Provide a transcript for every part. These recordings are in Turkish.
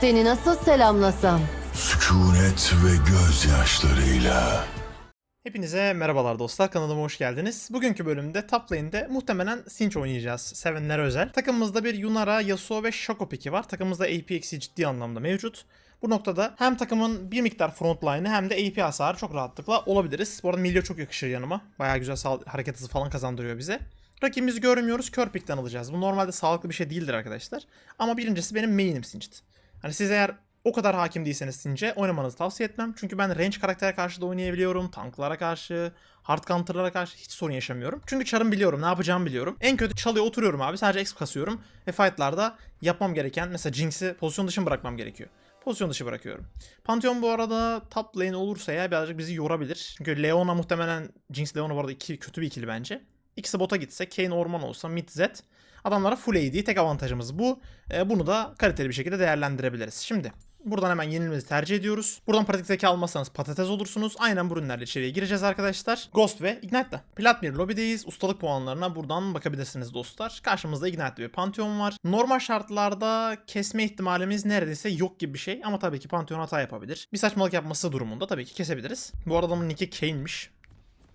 Seni nasıl selamlasam? Sükunet ve gözyaşlarıyla. Hepinize merhabalar dostlar kanalıma hoş geldiniz. Bugünkü bölümde top lane'de muhtemelen Sinch oynayacağız. Sevenler özel. Takımımızda bir Yunara, Yasuo ve Shaco piki var. Takımımızda AP eksi ciddi anlamda mevcut. Bu noktada hem takımın bir miktar frontline'ı hem de AP hasarı çok rahatlıkla olabiliriz. Bu arada Milio çok yakışır yanıma. Bayağı güzel sağ- hareket hızı falan kazandırıyor bize. Rakibimizi görmüyoruz. Kör pick'ten alacağız. Bu normalde sağlıklı bir şey değildir arkadaşlar. Ama birincisi benim main'im Singed. Hani siz eğer o kadar hakim değilseniz Singe oynamanızı tavsiye etmem. Çünkü ben range karaktere karşı da oynayabiliyorum. Tanklara karşı, hard counter'lara karşı hiç sorun yaşamıyorum. Çünkü çarım biliyorum, ne yapacağımı biliyorum. En kötü çalıya oturuyorum abi. Sadece exp kasıyorum. Ve fightlarda yapmam gereken mesela Jinx'i pozisyon dışı bırakmam gerekiyor. Pozisyon dışı bırakıyorum. Pantheon bu arada top lane olursa ya birazcık bizi yorabilir. Çünkü Leona muhtemelen Jinx Leona bu arada iki, kötü bir ikili bence. İkisi bota gitse, Kayn orman olsa, mid Z. Adamlara full AD tek avantajımız bu. E, bunu da kaliteli bir şekilde değerlendirebiliriz. Şimdi buradan hemen yenilmenizi tercih ediyoruz. Buradan pratik zeka almazsanız patates olursunuz. Aynen bu ürünlerle içeriye gireceğiz arkadaşlar. Ghost ve Ignite'la. Platmir lobideyiz. Ustalık puanlarına buradan bakabilirsiniz dostlar. Karşımızda Ignite ve Pantheon var. Normal şartlarda kesme ihtimalimiz neredeyse yok gibi bir şey. Ama tabii ki Pantheon hata yapabilir. Bir saçmalık yapması durumunda tabii ki kesebiliriz. Bu arada adamın nicki Kane'miş.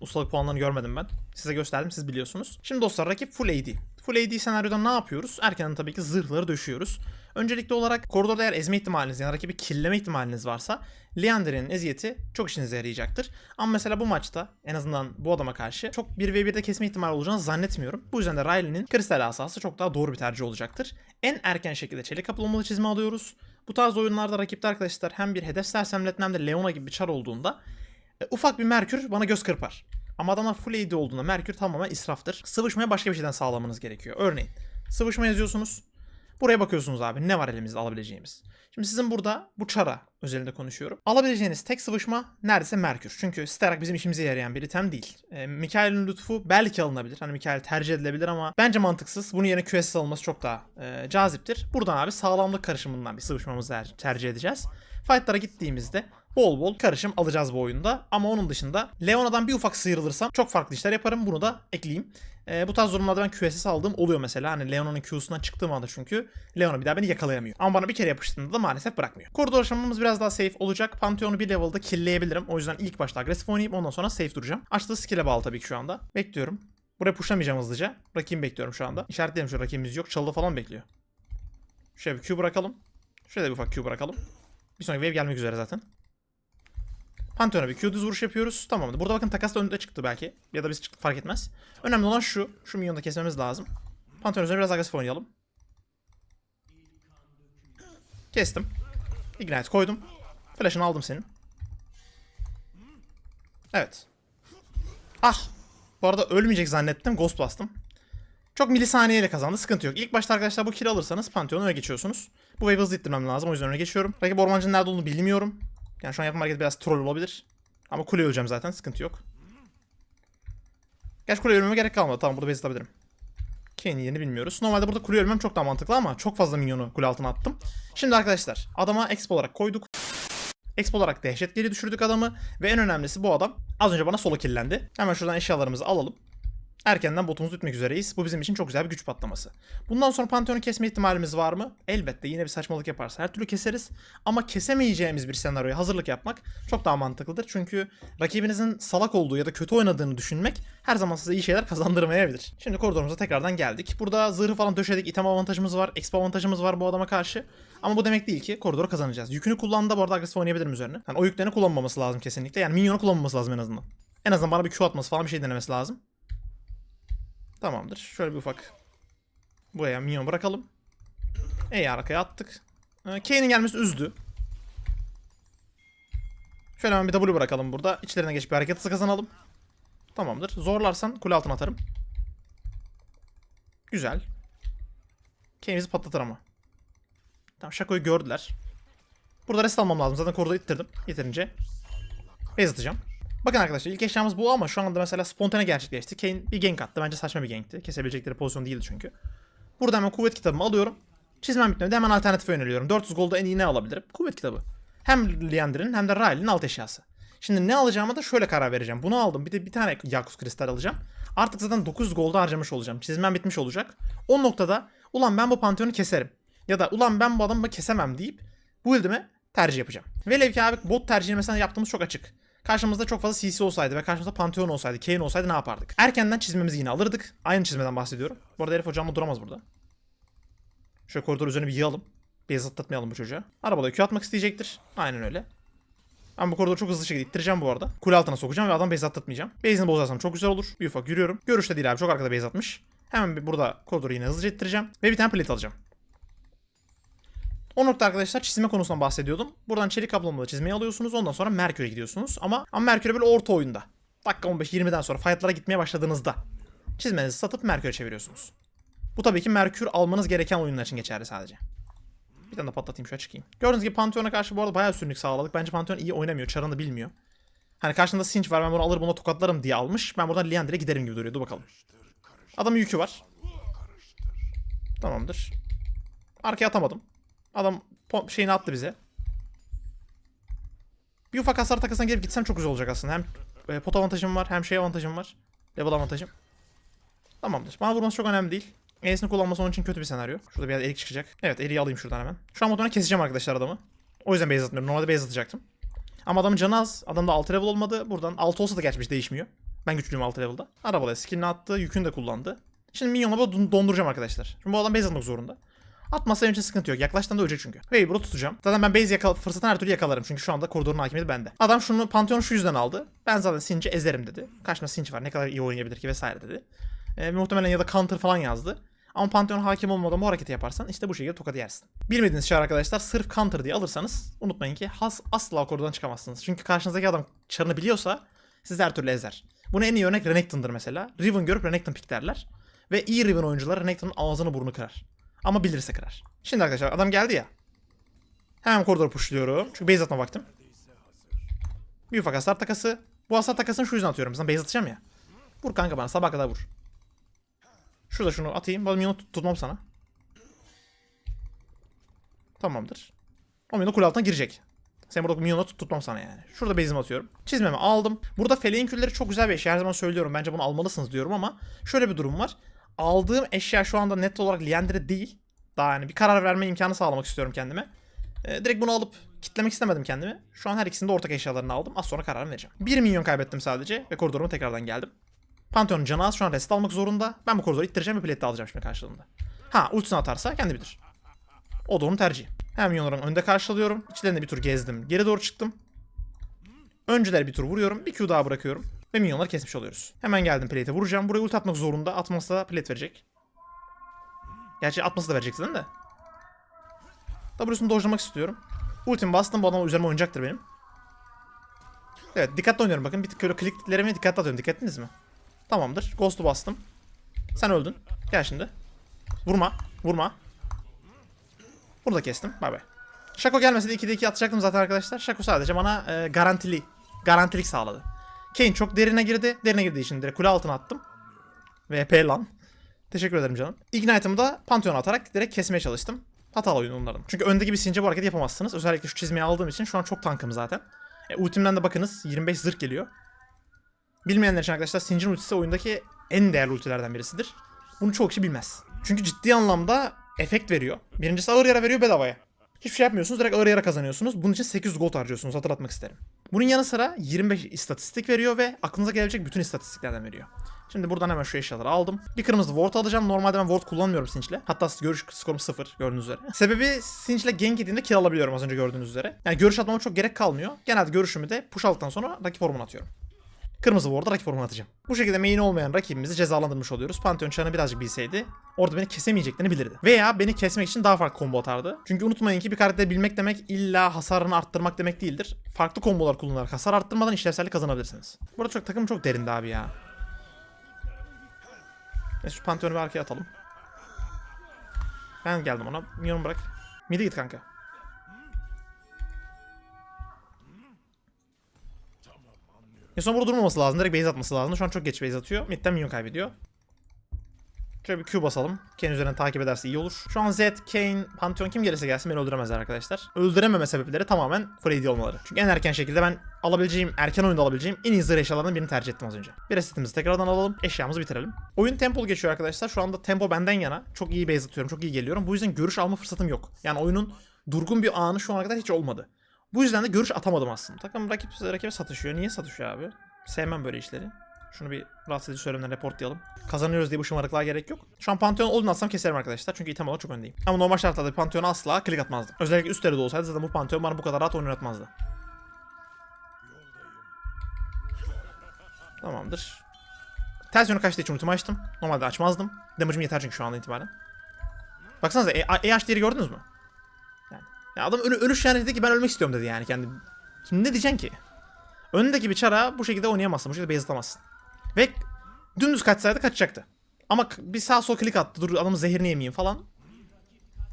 Ustalık puanlarını görmedim ben. Size gösterdim siz biliyorsunuz. Şimdi dostlar rakip full AD. Full AD senaryoda ne yapıyoruz? Erkenden tabii ki zırhları döşüyoruz. Öncelikli olarak koridorda eğer ezme ihtimaliniz yani rakibi killeme ihtimaliniz varsa Leander'in eziyeti çok işinize yarayacaktır. Ama mesela bu maçta en azından bu adama karşı çok 1v1'de kesme ihtimali olacağını zannetmiyorum. Bu yüzden de Riley'nin kristal asası çok daha doğru bir tercih olacaktır. En erken şekilde çelik kaplamalı çizme alıyoruz. Bu tarz oyunlarda rakipte arkadaşlar hem bir hedef sersemletme hem de Leona gibi bir çar olduğunda e, ufak bir Merkür bana göz kırpar. Ama adamlar full AD olduğunda Merkür tamamen israftır. Sıvışmaya başka bir şeyden sağlamanız gerekiyor. Örneğin sıvışma yazıyorsunuz. Buraya bakıyorsunuz abi ne var elimizde alabileceğimiz. Şimdi sizin burada bu çara özelinde konuşuyorum. Alabileceğiniz tek sıvışma neredeyse Merkür. Çünkü Sterak bizim işimize yarayan bir item değil. E, Mikael'in lütfu belki alınabilir. Hani Mikael tercih edilebilir ama bence mantıksız. Bunun yerine QS alınması çok daha e, caziptir. Buradan abi sağlamlık karışımından bir sıvışmamızı ter- tercih edeceğiz. Fight'lara gittiğimizde bol bol karışım alacağız bu oyunda. Ama onun dışında Leona'dan bir ufak sıyrılırsam çok farklı işler yaparım. Bunu da ekleyeyim. Ee, bu tarz durumlarda ben QSS aldığım oluyor mesela. Hani Leona'nın Q'sundan çıktığım anda çünkü Leona bir daha beni yakalayamıyor. Ama bana bir kere yapıştığında da maalesef bırakmıyor. Koridor aşamamız biraz daha safe olacak. Pantheon'u bir level'da killleyebilirim. O yüzden ilk başta agresif oynayıp ondan sonra safe duracağım. Açtığı skill'e bağlı tabii ki şu anda. Bekliyorum. Buraya pushlamayacağım hızlıca. Rakibimi bekliyorum şu anda. İşaretleyelim şu rakibimiz yok. Çalıda falan bekliyor. Şöyle bir Q bırakalım. Şöyle bir ufak Q bırakalım. Bir sonraki wave gelmek üzere zaten. Pantheon'a bir Q düz vuruş yapıyoruz. Tamamdır. Burada bakın takas da önde çıktı belki. Ya da biz çıktık fark etmez. Önemli olan şu. Şu minyonu da kesmemiz lazım. Pantheon üzerine biraz agresif oynayalım. Kestim. Ignite koydum. Flash'ını aldım senin. Evet. Ah. Bu arada ölmeyecek zannettim. Ghost bastım. Çok milisaniyeyle kazandı. Sıkıntı yok. İlk başta arkadaşlar bu kill alırsanız Pantheon'a öne geçiyorsunuz. Bu wave hızlı ittirmem lazım. O yüzden öne geçiyorum. Rakip ormancının nerede olduğunu bilmiyorum. Yani şu an yapım hareket biraz troll olabilir. Ama kule öleceğim zaten. Sıkıntı yok. Gerçi kule ölmeme gerek kalmadı. Tamam burada base atabilirim. Kane'in yerini bilmiyoruz. Normalde burada kule ölmem çok daha mantıklı ama çok fazla minyonu kule altına attım. Şimdi arkadaşlar adama exp olarak koyduk. Exp olarak dehşet geri düşürdük adamı. Ve en önemlisi bu adam az önce bana solo killendi. Hemen şuradan eşyalarımızı alalım. Erkenden botumuzu bitmek üzereyiz. Bu bizim için çok güzel bir güç patlaması. Bundan sonra Pantheon'u kesme ihtimalimiz var mı? Elbette yine bir saçmalık yaparsa her türlü keseriz. Ama kesemeyeceğimiz bir senaryoya hazırlık yapmak çok daha mantıklıdır. Çünkü rakibinizin salak olduğu ya da kötü oynadığını düşünmek her zaman size iyi şeyler kazandırmayabilir. Şimdi koridorumuza tekrardan geldik. Burada zırhı falan döşedik. item avantajımız var. Exp avantajımız var bu adama karşı. Ama bu demek değil ki koridoru kazanacağız. Yükünü kullandı bu arada agresif oynayabilirim üzerine. Yani o yüklerini kullanmaması lazım kesinlikle. Yani minyonu kullanmaması lazım en azından. En azından bana bir Q atması falan bir şey denemesi lazım. Tamamdır. Şöyle bir ufak buraya minyon bırakalım. E'yi arkaya attık. Ee, Kane'in gelmesi üzdü. Şöyle hemen bir W bırakalım burada. İçlerine geçip bir hareket hızı kazanalım. Tamamdır. Zorlarsan kule altına atarım. Güzel. Kane bizi patlatır ama. Tamam Shaco'yu gördüler. Burada rest almam lazım. Zaten koridoru ittirdim. Yeterince. Base atacağım. Bakın arkadaşlar ilk eşyamız bu ama şu anda mesela spontane gerçekleşti. Kane bir gank attı. Bence saçma bir gankti. Kesebilecekleri pozisyon değildi çünkü. Burada hemen kuvvet kitabımı alıyorum. Çizmem bitmedi. Hemen alternatife yöneliyorum. 400 golda en iyi ne alabilirim? Kuvvet kitabı. Hem Leander'in hem de Riley'nin alt eşyası. Şimdi ne alacağıma da şöyle karar vereceğim. Bunu aldım. Bir de bir tane Yakus kristal alacağım. Artık zaten 900 golda harcamış olacağım. Çizmem bitmiş olacak. O noktada ulan ben bu Pantheon'u keserim. Ya da ulan ben bu adamı kesemem deyip Bu mi tercih yapacağım. Velev ki abi bot tercihini mesela yaptığımız çok açık. Karşımızda çok fazla CC olsaydı ve karşımızda Pantheon olsaydı, Kayn olsaydı ne yapardık? Erkenden çizmemizi yine alırdık. Aynı çizmeden bahsediyorum. Bu arada herif hocamla duramaz burada. Şöyle koridor üzerine bir yığalım. Beyaz atlatmayalım bu çocuğa. Arabada Q atmak isteyecektir. Aynen öyle. Ben bu koridoru çok hızlı şekilde ittireceğim bu arada. Kule altına sokacağım ve adam base atlatmayacağım. Base'ini bozarsam çok güzel olur. Bir ufak yürüyorum. Görüşte değil abi çok arkada base atmış. Hemen bir burada koridoru yine hızlıca ittireceğim. Ve bir tane plate alacağım. O nokta arkadaşlar çizme konusundan bahsediyordum. Buradan çelik kaplamalı çizmeyi alıyorsunuz. Ondan sonra Merkür'e gidiyorsunuz. Ama, ama Merkür'e böyle orta oyunda. Dakika 15-20'den sonra fightlara gitmeye başladığınızda çizmenizi satıp Merkür'e çeviriyorsunuz. Bu tabii ki Merkür almanız gereken oyunlar için geçerli sadece. Bir tane de patlatayım şöyle çıkayım. Gördüğünüz gibi Pantheon'a karşı bu arada bayağı üstünlük sağladık. Bence Pantheon iyi oynamıyor. Çarını bilmiyor. Hani karşında Sinch var ben bunu alır bunu tokatlarım diye almış. Ben buradan Liandry'e giderim gibi duruyor. Dur bakalım. Adamın yükü var. Tamamdır. Arkaya atamadım. Adam şeyini attı bize. Bir ufak hasar takasına gelip gitsem çok güzel olacak aslında. Hem e, pot avantajım var hem şey avantajım var. Level avantajım. Tamamdır. Bana vurması çok önemli değil. E'sini kullanması onun için kötü bir senaryo. Şurada bir yerde erik çıkacak. Evet eriği alayım şuradan hemen. Şu an muhtemelen keseceğim arkadaşlar adamı. O yüzden base atmıyorum. Normalde base atacaktım. Ama adamın canı az. Adam da 6 level olmadı. Buradan 6 olsa da gerçi şey değişmiyor. Ben güçlüyüm 6 level'da. Arabalaya skillini attı. Yükünü de kullandı. Şimdi minyonla don- donduracağım arkadaşlar. Şimdi bu adam base atmak zorunda. Atmazsa için sıkıntı yok. Yaklaştan da ölecek çünkü. Ve burada tutacağım. Zaten ben base yakal fırsatını her türlü yakalarım. Çünkü şu anda koridorun hakimiyeti bende. Adam şunu Pantheon'u şu yüzden aldı. Ben zaten Sinch'i ezerim dedi. Karşımda Sinch var. Ne kadar iyi oynayabilir ki vesaire dedi. E, muhtemelen ya da counter falan yazdı. Ama Pantheon hakim olmadan bu hareketi yaparsan işte bu şekilde tokadı yersin. Bilmediğiniz şey arkadaşlar sırf counter diye alırsanız unutmayın ki has, asla koridordan çıkamazsınız. Çünkü karşınızdaki adam çarını biliyorsa sizi her türlü ezer. Buna en iyi örnek Renekton'dır mesela. Riven görüp Renekton piklerler. Ve iyi Riven oyuncuları Renekton'un ağzını burnunu kırar. Ama bilirse kırar. Şimdi arkadaşlar adam geldi ya. Hemen koridoru pushluyorum. Çünkü base atma vaktim. Bir ufak hasar takası. Bu hasar takasını şu yüzden atıyorum. Mesela base atacağım ya. Vur kanka bana sabah kadar vur. Şurada şunu atayım. Minyonu tut- tutmam sana. Tamamdır. O minyon kule altına girecek. Sen burada minyonu tut tutmam sana yani. Şurada base'imi atıyorum. Çizmemi aldım. Burada feleğin külleri çok güzel bir eşya. Her zaman söylüyorum. Bence bunu almalısınız diyorum ama şöyle bir durum var. Aldığım eşya şu anda net olarak Liandre değil. Daha yani bir karar verme imkanı sağlamak istiyorum kendime. Ee, direkt bunu alıp kitlemek istemedim kendimi. Şu an her ikisinin de ortak eşyalarını aldım. Az sonra kararımı vereceğim. 1 milyon kaybettim sadece ve koridoruma tekrardan geldim. Pantheon'un canı az şu an rest almak zorunda. Ben bu koridoru ittireceğim ve plate alacağım şimdi karşılığında. Ha ultisini atarsa kendi bilir. O da onun tercihi. Hem minyonlarımı önde karşılıyorum. İçlerinde bir tur gezdim. Geri doğru çıktım. Önceleri bir tur vuruyorum. Bir Q daha bırakıyorum. Ve minyonları kesmiş oluyoruz. Hemen geldim plate'e vuracağım. Buraya ult atmak zorunda. Atmazsa plate verecek. Gerçi atması da verecek zaten de. W'sunu dojlamak istiyorum. Ultimi bastım. Bu adam üzerime oynayacaktır benim. Evet dikkatli oynuyorum bakın. Bir tık böyle kliklerime dikkatli atıyorum. Dikkat ettiniz mi? Tamamdır. Ghost'u bastım. Sen öldün. Gel şimdi. Vurma. Vurma. Bunu da kestim. Bay bay. Shaco gelmese de 2'de 2 atacaktım zaten arkadaşlar. Shaco sadece bana e, garantili, garantilik sağladı. Kane çok derine girdi. Derine girdiği için direkt kule altına attım. VP lan. Teşekkür ederim canım. Ignite'ımı da Pantheon'a atarak direkt kesmeye çalıştım. Hatalı oyun onların. Çünkü öndeki bir since bu hareketi yapamazsınız. Özellikle şu çizmeyi aldığım için şu an çok tankım zaten. E, ultimden de bakınız 25 zırh geliyor. Bilmeyenler için arkadaşlar Singe'in ultisi oyundaki en değerli ultilerden birisidir. Bunu çok kişi bilmez. Çünkü ciddi anlamda efekt veriyor. Birincisi ağır yara veriyor bedavaya. Hiçbir şey yapmıyorsunuz direkt ağır yara kazanıyorsunuz. Bunun için 800 gold harcıyorsunuz hatırlatmak isterim. Bunun yanı sıra 25 istatistik veriyor ve aklınıza gelebilecek bütün istatistiklerden veriyor. Şimdi buradan hemen şu eşyaları aldım. Bir kırmızı ward alacağım. Normalde ben ward kullanmıyorum Sinch'le. Hatta görüş skorum 0 gördüğünüz üzere. Sebebi Sinch'le gank yediğimde kill alabiliyorum az önce gördüğünüz üzere. Yani görüş atmama çok gerek kalmıyor. Genelde görüşümü de push aldıktan sonra rakip ormana atıyorum. Kırmızı ward'a rakip ormana atacağım. Bu şekilde main olmayan rakibimizi cezalandırmış oluyoruz. Pantheon çarını birazcık bilseydi orada beni kesemeyeceklerini bilirdi. Veya beni kesmek için daha farklı combo atardı. Çünkü unutmayın ki bir karakteri bilmek demek illa hasarını arttırmak demek değildir. Farklı kombolar kullanarak hasar arttırmadan işlevsellik kazanabilirsiniz. Burada çok takım çok derinde abi ya. Neyse şu Pantheon'u bir arkaya atalım. Ben geldim ona. Minyonu bırak. Midi git kanka. Yasuo burada durmaması lazım. Direkt base atması lazım. Şu an çok geç base atıyor. Mid'den minyon kaybediyor. Şöyle bir Q basalım. Kane üzerinden takip ederse iyi olur. Şu an Zed, Kane, Pantheon kim gelirse gelsin beni öldüremezler arkadaşlar. Öldürememe sebepleri tamamen AD olmaları. Çünkü en erken şekilde ben alabileceğim, erken oyunda alabileceğim en iyi zırh eşyalarından birini tercih ettim az önce. Bir resetimizi tekrardan alalım. Eşyamızı bitirelim. Oyun tempolu geçiyor arkadaşlar. Şu anda tempo benden yana. Çok iyi base atıyorum. Çok iyi geliyorum. Bu yüzden görüş alma fırsatım yok. Yani oyunun durgun bir anı şu ana kadar hiç olmadı. Bu yüzden de görüş atamadım aslında. Takım rakip rakibe satışıyor. Niye satışıyor abi? Sevmem böyle işleri. Şunu bir rahatsız edici söylemden reportlayalım. Kazanıyoruz diye bu şımarıklığa gerek yok. Şu an Pantheon Olin atsam keserim arkadaşlar. Çünkü item olarak çok öndeyim. Ama normal şartlarda Pantheon'a asla klik atmazdım. Özellikle üst derecede olsaydı zaten bu Pantheon bana bu kadar rahat oynatmazdı. Tamamdır. Ters yönü kaçtığı için ultimi açtım. Normalde açmazdım. Damage'ım yeter çünkü şu anda itibaren. Baksanıza EH değeri gördünüz mü? Ya adam ölü, ölüş yani dedi ki ben ölmek istiyorum dedi yani kendi. Şimdi ne diyeceksin ki? Önündeki bir çara bu şekilde oynayamazsın. Bu şekilde base atamazsın. Ve dümdüz kaçsaydı kaçacaktı. Ama bir sağ sol klik attı. Dur adamın zehirini yemeyeyim falan.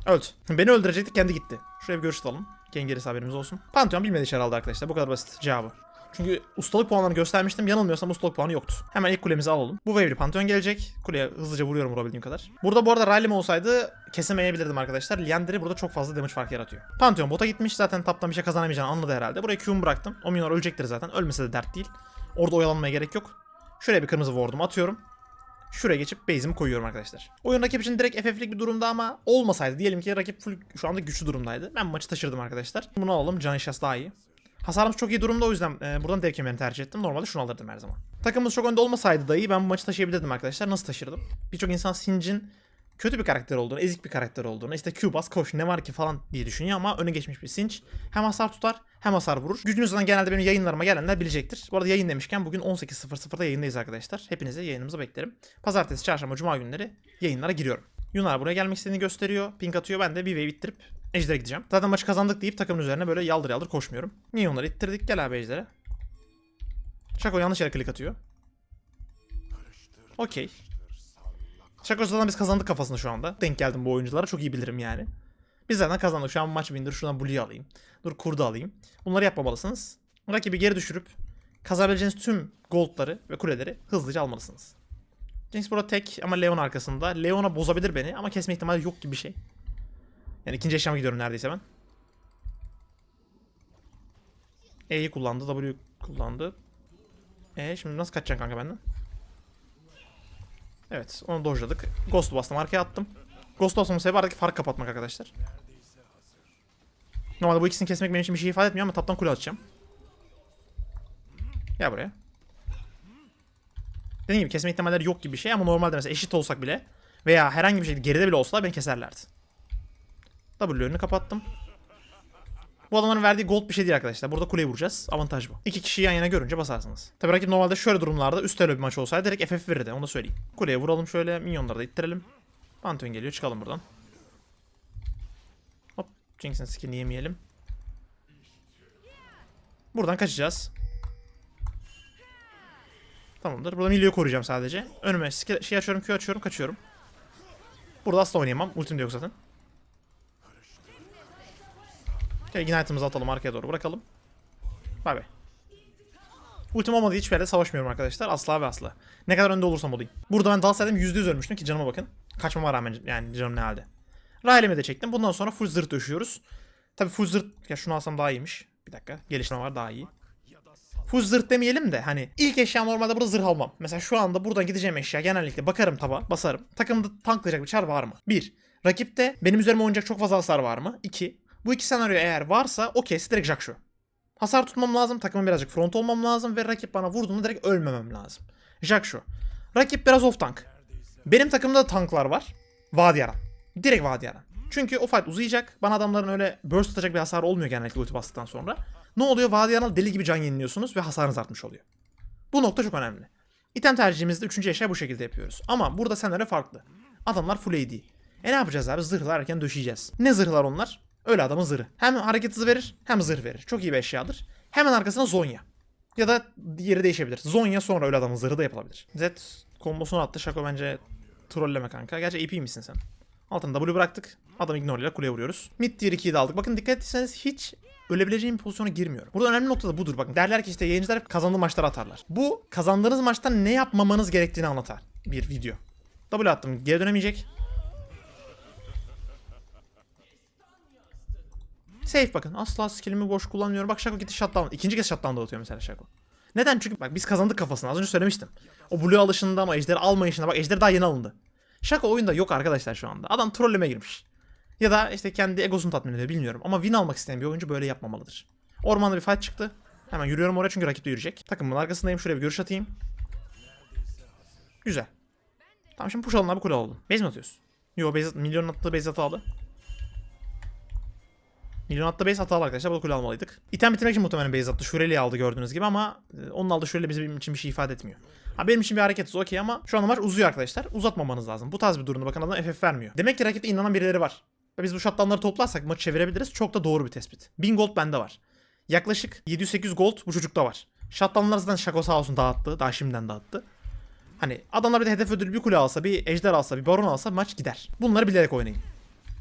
Öldü. Beni öldürecekti kendi gitti. Şuraya bir görüş alalım. Gengerisi haberimiz olsun. Pantheon bilmedi içeri aldı arkadaşlar. Bu kadar basit cevabı. Çünkü ustalık puanlarını göstermiştim. Yanılmıyorsam ustalık puanı yoktu. Hemen ilk kulemizi alalım. Bu wave'li Pantheon gelecek. Kuleye hızlıca vuruyorum vurabildiğim kadar. Burada bu arada Rally'm olsaydı kesemeyebilirdim arkadaşlar. Liandry burada çok fazla damage farkı yaratıyor. Pantheon bota gitmiş. Zaten taptan bir şey kazanamayacağını anladı herhalde. Buraya Q'mu bıraktım. O minyon ölecektir zaten. Ölmese de dert değil. Orada oyalanmaya gerek yok. Şuraya bir kırmızı ward'umu atıyorum. Şuraya geçip base'imi koyuyorum arkadaşlar. Oyun rakip için direkt FF'lik bir durumda ama olmasaydı diyelim ki rakip full şu anda güçlü durumdaydı. Ben maçı taşırdım arkadaşlar. Bunu alalım. Can daha iyi. Hasarımız çok iyi durumda o yüzden e, buradan dev kemerini tercih ettim. Normalde şunu alırdım her zaman. Takımımız çok önde olmasaydı dahi ben bu maçı taşıyabilirdim arkadaşlar. Nasıl taşırdım? Birçok insan Singe'in kötü bir karakter olduğunu, ezik bir karakter olduğunu, işte Q bas koş ne var ki falan diye düşünüyor ama öne geçmiş bir Singe. Hem hasar tutar hem hasar vurur. Gücünüzden genelde benim yayınlarıma gelenler bilecektir. Bu arada yayın demişken bugün 18.00'da yayındayız arkadaşlar. Hepinize yayınımıza beklerim. Pazartesi, çarşamba, cuma günleri yayınlara giriyorum. Yunar buraya gelmek istediğini gösteriyor. Pink atıyor. Ben de bir wave ittirip Ejder'e gideceğim. Zaten maçı kazandık deyip takımın üzerine böyle yaldır yaldır koşmuyorum. Minyonları ittirdik. Gel abi Ejder'e. Şako yanlış yere klik atıyor. Okey. Şako zaten biz kazandık kafasında şu anda. Denk geldim bu oyunculara. Çok iyi bilirim yani. Biz zaten kazandık. Şu an maç windir. Şuradan Blue'yu alayım. Dur kurdu alayım. Bunları yapmamalısınız. Rakibi geri düşürüp kazanabileceğiniz tüm goldları ve kuleleri hızlıca almalısınız. Jinx burada tek ama Leon arkasında. Leon'a bozabilir beni ama kesme ihtimali yok gibi bir şey. Yani ikinci eşyama gidiyorum neredeyse ben. E'yi kullandı, W kullandı. E şimdi nasıl kaçacaksın kanka benden? Evet, onu dojladık. Ghost'u bastım, arkaya attım. Ghost'u basmamın sebebi aradaki fark kapatmak arkadaşlar. Normalde bu ikisini kesmek benim için bir şey ifade etmiyor ama taptan kule atacağım. Gel buraya. Dediğim gibi kesme ihtimalleri yok gibi bir şey ama normalde mesela eşit olsak bile veya herhangi bir şekilde geride bile olsalar beni keserlerdi. W önünü kapattım. Bu adamların verdiği gold bir şey değil arkadaşlar. Burada kuleyi vuracağız. Avantaj bu. İki kişiyi yan yana görünce basarsınız. Tabii rakip normalde şöyle durumlarda üst bir maç olsaydı direkt FF verirdi. Onu da söyleyeyim. Kuleye vuralım şöyle. Minyonları da ittirelim. Pantheon geliyor. Çıkalım buradan. Hop. Jinx'in skillini yemeyelim. Buradan kaçacağız. Tamamdır. Burada Milio'yu koruyacağım sadece. Önüme şey açıyorum, Q açıyorum, kaçıyorum. Burada asla oynayamam. Ultim de yok zaten. Okay, Ignite'ımızı atalım arkaya doğru bırakalım. Bay bay. Ultim olmadığı hiçbir yerde savaşmıyorum arkadaşlar. Asla ve asla. Ne kadar önde olursam olayım. Burada ben dalsaydım %100 ölmüştüm ki canıma bakın. Kaçmama rağmen yani canım ne halde. Riley'mi de çektim. Bundan sonra full zırt döşüyoruz. Tabi full zırt... Ya şunu alsam daha iyiymiş. Bir dakika. Geliştirme var daha iyi. Full zırh demeyelim de hani ilk eşya normalde burada zırh almam. Mesela şu anda buradan gideceğim eşya genellikle bakarım taba basarım. Takımda tanklayacak bir çar var mı? 1. Rakipte benim üzerime oynayacak çok fazla hasar var mı? 2. Bu iki senaryo eğer varsa okey direkt Jakshu. Hasar tutmam lazım, takımın birazcık front olmam lazım ve rakip bana vurduğunda direkt ölmemem lazım. Jakshu. Rakip biraz off tank. Benim takımda da tanklar var. Vadiyaran. Direkt Vadiyaran. Çünkü o fight uzayacak. Bana adamların öyle burst atacak bir hasar olmuyor genellikle ulti bastıktan sonra. Ne oluyor? Vadiyaran'a deli gibi can yeniliyorsunuz ve hasarınız artmış oluyor. Bu nokta çok önemli. İtem tercihimizde 3. eşya bu şekilde yapıyoruz. Ama burada senaryo farklı. Adamlar full AD. E ne yapacağız abi? Zırhlar erken döşeyeceğiz. Ne zırhlar onlar? Öyle adamın zırhı. Hem hareket hızı verir hem zırh verir. Çok iyi bir eşyadır. Hemen arkasına Zonya. Ya da yeri değişebilir. Zonya sonra öyle adamın zırhı da yapılabilir. Z kombosunu attı. Şako bence trolleme kanka. Gerçi AP misin sen? Altını W bıraktık. Adam ignore ile kuleye vuruyoruz. Mid tier 2'yi de aldık. Bakın dikkat etseniz hiç ölebileceğim bir pozisyona girmiyorum. Burada önemli nokta da budur. Bakın derler ki işte yayıncılar kazandığı maçları atarlar. Bu kazandığınız maçta ne yapmamanız gerektiğini anlatar. Bir video. W attım. Geri dönemeyecek. Safe bakın. Asla skillimi boş kullanmıyorum. Bak Shaco gitti shutdown. İkinci kez shutdown dağıtıyor mesela Shaco. Neden? Çünkü bak biz kazandık kafasını. Az önce söylemiştim. O blue alışında ama ejderi almayışında. Bak ejderi daha yeni alındı. Shaco oyunda yok arkadaşlar şu anda. Adam trolleme girmiş. Ya da işte kendi egosunu tatmin ediyor bilmiyorum. Ama win almak isteyen bir oyuncu böyle yapmamalıdır. Ormanda bir fight çıktı. Hemen yürüyorum oraya çünkü rakip de yürüyecek. Takımın arkasındayım. Şuraya bir görüş atayım. Güzel. Tamam şimdi push alın abi kule alalım. Base mi atıyoruz? Yo base, milyon attığı base hatalı. Milyon attığı base hatalı arkadaşlar. Bu kule almalıydık. İtem bitirmek için muhtemelen base attı. Shurel'i aldı gördüğünüz gibi ama e, onun aldığı Shurel'i bizim için bir şey ifade etmiyor. Ha benim için bir hareketiz okey ama şu anda maç uzuyor arkadaşlar. Uzatmamanız lazım. Bu tarz bir durumda bakın adam FF vermiyor. Demek ki rakipte inanan birileri var. Ve biz bu shutdownları toplarsak maçı çevirebiliriz. Çok da doğru bir tespit. 1000 gold bende var. Yaklaşık 700-800 gold bu çocukta var. Shutdownlar zaten Şako sağ olsun dağıttı. Daha şimdiden dağıttı. Hani adamlar bir de hedef ödülü bir kule alsa, bir ejder alsa, bir baron alsa maç gider. Bunları bilerek oynayın.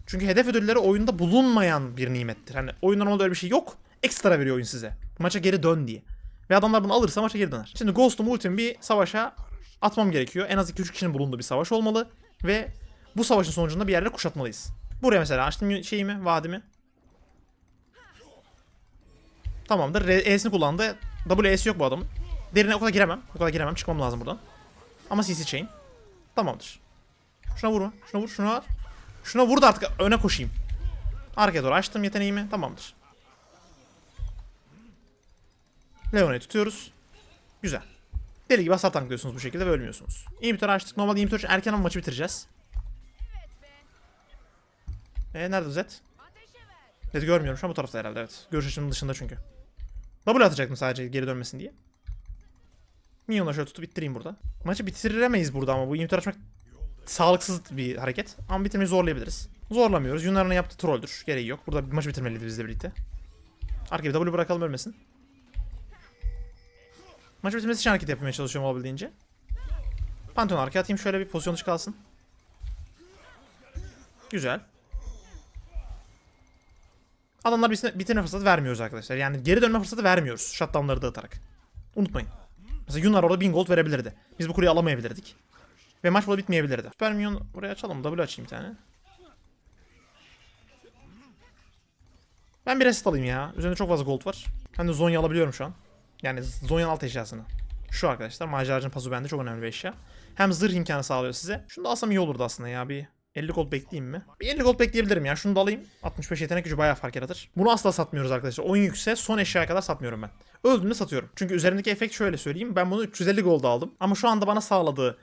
Çünkü hedef ödülleri oyunda bulunmayan bir nimettir. Hani oyunda normalde öyle bir şey yok. Ekstra veriyor oyun size. Maça geri dön diye. Ve adamlar bunu alırsa maça geri döner. Şimdi Ghost'um ultimi bir savaşa atmam gerekiyor. En az 2-3 kişinin bulunduğu bir savaş olmalı. Ve bu savaşın sonucunda bir yerlere kuşatmalıyız. Buraya mesela açtım şeyimi, vadimi. Tamamdır. E'sini kullandı. W E'si yok bu adamın. Derine o kadar giremem. O kadar giremem. Çıkmam lazım buradan. Ama CC chain. Tamamdır. Şuna vurma. Şuna vur. Şuna var. Şuna vur da artık öne koşayım. Arkaya doğru açtım yeteneğimi. Tamamdır. Leona'yı tutuyoruz. Güzel. Deli gibi hasar tanklıyorsunuz bu şekilde ve ölmüyorsunuz. İnhibitörü açtık. Normalde inhibitör için erken ama maçı bitireceğiz. E nerede Zed? Zed'i görmüyorum şu an bu tarafta herhalde evet. Görüş açımın dışında çünkü. W atacaktım sadece geri dönmesin diye. Minyon'la şöyle tutup bittireyim burada. Maçı bitiremeyiz burada ama bu inhibitör açmak sağlıksız bir hareket. Ama bitirmeyi zorlayabiliriz. Zorlamıyoruz. Yunar'ın yaptığı trolldür. Gereği yok. Burada bir maç bitirmeliydi bizle birlikte. Arkaya bir W bırakalım ölmesin. Maç bitirmesi için hareket yapmaya çalışıyorum olabildiğince. Pantheon arkaya atayım şöyle bir pozisyon dışı kalsın. Güzel. Adamlar bitirme fırsatı vermiyoruz arkadaşlar. Yani geri dönme fırsatı vermiyoruz. Shutdownları dağıtarak. Unutmayın. Mesela Yunar orada 1000 gold verebilirdi. Biz bu kuleyi alamayabilirdik. Ve maç burada bitmeyebilirdi. Süper Minyon buraya açalım. W açayım bir tane. Ben bir reset alayım ya. Üzerinde çok fazla gold var. Ben de Zonya alabiliyorum şu an. Yani Zonya'nın alt eşyasını. Şu arkadaşlar. Maceracın pazu bende çok önemli bir eşya. Hem zırh imkanı sağlıyor size. Şunu da alsam iyi olurdu aslında ya. Bir 50 gold bekleyeyim mi? Bir 50 gold bekleyebilirim ya. Şunu da alayım. 65 yetenek gücü bayağı fark yaratır. Bunu asla satmıyoruz arkadaşlar. Oyun yükse son eşyaya kadar satmıyorum ben. Öldüğümde satıyorum. Çünkü üzerindeki efekt şöyle söyleyeyim. Ben bunu 350 gold aldım. Ama şu anda bana sağladığı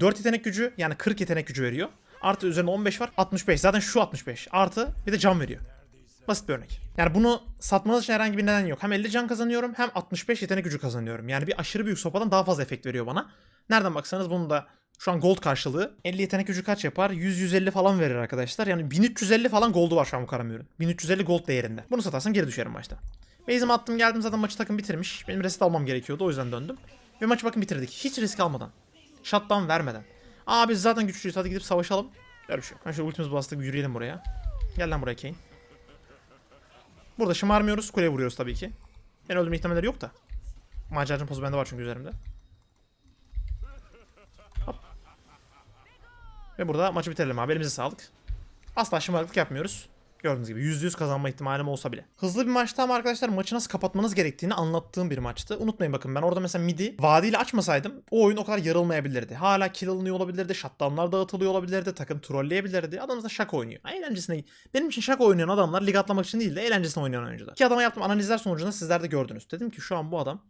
4 yetenek gücü yani 40 yetenek gücü veriyor. Artı üzerine 15 var. 65. Zaten şu 65. Artı bir de can veriyor. Basit bir örnek. Yani bunu satmanız için herhangi bir neden yok. Hem 50 can kazanıyorum hem 65 yetenek gücü kazanıyorum. Yani bir aşırı büyük sopadan daha fazla efekt veriyor bana. Nereden baksanız bunun da şu an gold karşılığı 50 yetenek gücü kaç yapar? 100-150 falan verir arkadaşlar. Yani 1350 falan goldu var şu an bu karamürün. 1350 gold değerinde. Bunu satarsam geri düşerim maçta. Base'imi attım geldim zaten maçı takım bitirmiş. Benim reset almam gerekiyordu o yüzden döndüm. Ve maçı bakın bitirdik. Hiç risk almadan. Shutdown vermeden. Aa biz zaten güçlüyüz hadi gidip savaşalım. Bir şey. Ben şöyle ultimizi bastık yürüyelim buraya. Gel lan buraya Kane. Burada şımarmıyoruz. Kuleye vuruyoruz tabii ki. Ben öldürme ihtimalleri yok da. Maceracın pozu bende var çünkü üzerimde. Hop. Ve burada maçı bitirelim abi. Elimize sağlık. Asla şımarıklık yapmıyoruz. Gördüğünüz gibi %100 kazanma ihtimalim olsa bile. Hızlı bir maçtı ama arkadaşlar maçı nasıl kapatmanız gerektiğini anlattığım bir maçtı. Unutmayın bakın ben orada mesela midi vadiyle açmasaydım o oyun o kadar yarılmayabilirdi. Hala kill alınıyor olabilirdi, shutdownlar dağıtılıyor olabilirdi, takım trolleyebilirdi. Adam da şaka oynuyor. Eğlencesine Benim için şaka oynayan adamlar lig atlamak için değil de eğlencesine oynayan oyuncular. Ki adama yaptığım analizler sonucunda sizler de gördünüz. Dedim ki şu an bu adam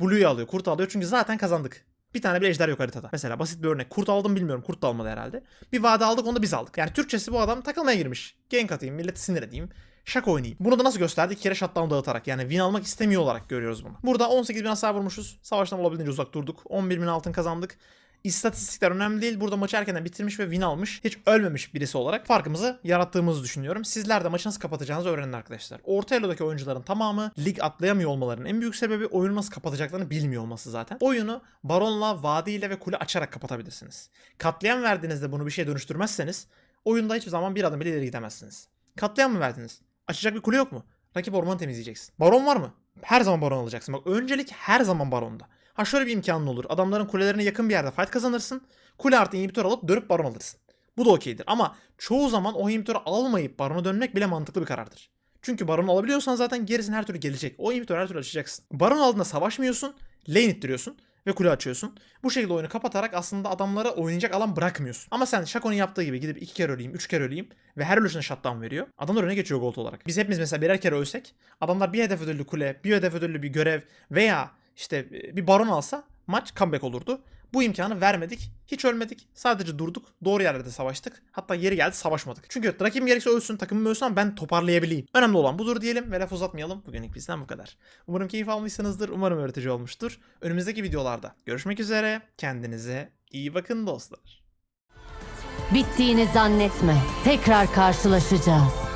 Blue'yu alıyor, kurt alıyor çünkü zaten kazandık. Bir tane bir ejder yok haritada. Mesela basit bir örnek. Kurt aldım bilmiyorum. Kurt da almadı herhalde. Bir vade aldık onu da biz aldık. Yani Türkçesi bu adam takılmaya girmiş. Gank atayım, milleti sinir edeyim. Şak oynayayım. Bunu da nasıl gösterdik? İki kere shutdown dağıtarak. Yani win almak istemiyor olarak görüyoruz bunu. Burada 18 bin hasar vurmuşuz. Savaştan olabildiğince uzak durduk. 11 bin altın kazandık. İstatistikler önemli değil. Burada maçı erkenden bitirmiş ve win almış. Hiç ölmemiş birisi olarak farkımızı yarattığımızı düşünüyorum. Sizler de maçı nasıl kapatacağınızı öğrenin arkadaşlar. Orta Elo'daki oyuncuların tamamı lig atlayamıyor olmalarının en büyük sebebi oyunu nasıl kapatacaklarını bilmiyor olması zaten. Oyunu baronla, vadiyle ve kule açarak kapatabilirsiniz. Katliam verdiğinizde bunu bir şeye dönüştürmezseniz oyunda hiçbir zaman bir adım bile ileri gidemezsiniz. Katliam mı verdiniz? Açacak bir kule yok mu? Rakip ormanı temizleyeceksin. Baron var mı? Her zaman baron alacaksın. Bak öncelik her zaman baronda. Ha şöyle bir imkanın olur. Adamların kulelerine yakın bir yerde fight kazanırsın. Kule artı inhibitör alıp dönüp baron alırsın. Bu da okeydir. Ama çoğu zaman o inhibitörü almayıp barona dönmek bile mantıklı bir karardır. Çünkü baron alabiliyorsan zaten gerisinin her türlü gelecek. O inhibitörü her türlü açacaksın. Baron aldığında savaşmıyorsun. Lane ittiriyorsun. ve kule açıyorsun. Bu şekilde oyunu kapatarak aslında adamlara oynayacak alan bırakmıyorsun. Ama sen Shaco'nun yaptığı gibi gidip iki kere öleyim, üç kere öleyim ve her ölüşüne shutdown veriyor. Adamlar öne geçiyor gold olarak. Biz hepimiz mesela birer kere ölsek adamlar bir hedef ödüllü kule, bir hedef ödüllü bir görev veya işte e, bir baron alsa maç comeback olurdu. Bu imkanı vermedik. Hiç ölmedik. Sadece durduk. Doğru yerlerde savaştık. Hatta yeri geldi savaşmadık. Çünkü rakibim gerekse ölsün, takımım ölsün ama ben toparlayabileyim. Önemli olan budur diyelim ve laf uzatmayalım. Bugünlük bizden bu kadar. Umarım keyif almışsınızdır. Umarım öğretici olmuştur. Önümüzdeki videolarda görüşmek üzere. Kendinize iyi bakın dostlar. Bittiğini zannetme. Tekrar karşılaşacağız.